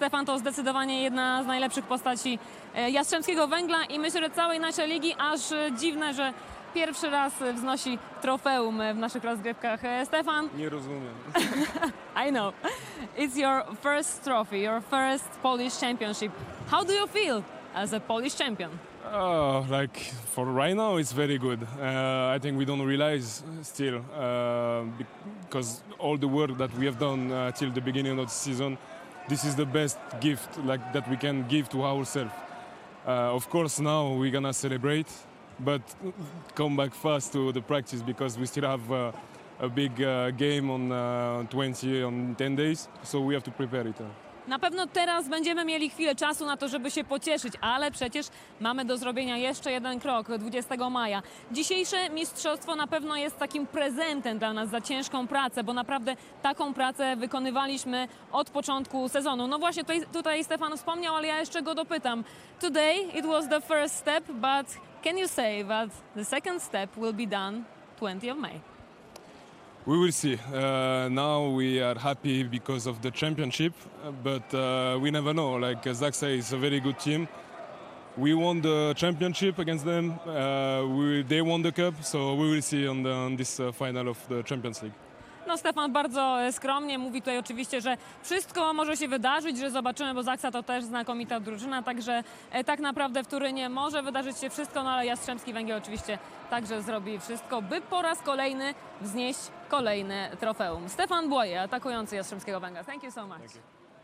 Stefan to zdecydowanie jedna z najlepszych postaci e, Jastrzębskiego Węgla i myślę, że całej naszej ligi, aż e, dziwne, że pierwszy raz wznosi trofeum w naszych rozgrywkach. E, Stefan, Nie rozumiem. I know. It's your first trophy, your first Polish championship. How do you feel as a Polish champion? Oh, like for right now, it's very good. Uh, I think we don't realize still uh, because all the work that we have done uh, till the beginning of the season, this is the best gift like that we can give to ourselves. Uh, of course, now we're gonna celebrate, but come back fast to the practice because we still have uh, a big uh, game on uh, 20 on 10 days, so we have to prepare it. Na pewno teraz będziemy mieli chwilę czasu na to, żeby się pocieszyć, ale przecież mamy do zrobienia jeszcze jeden krok 20 maja. Dzisiejsze mistrzostwo na pewno jest takim prezentem dla nas za ciężką pracę, bo naprawdę taką pracę wykonywaliśmy od początku sezonu. No właśnie tutaj, tutaj Stefan wspomniał, ale ja jeszcze go dopytam. Today it was the first step, but can you say that the second step will be done 20 of May? We will see. Uh, now we are happy because of the championship, uh, but uh, we never know. Like Zach said, it's a very good team. We won the championship against them. Uh, we, they won the cup, so we will see on, the, on this uh, final of the Champions League. No Stefan bardzo e, skromnie mówi tutaj oczywiście, że wszystko może się wydarzyć, że zobaczymy, bo Zaksa to też znakomita drużyna, także e, tak naprawdę w Turynie może wydarzyć się wszystko, no ale Jastrzębski Węgiel oczywiście także zrobi wszystko, by po raz kolejny wznieść kolejne trofeum. Stefan Błoje, atakujący Jastrzębskiego Węgla. Thank you so much.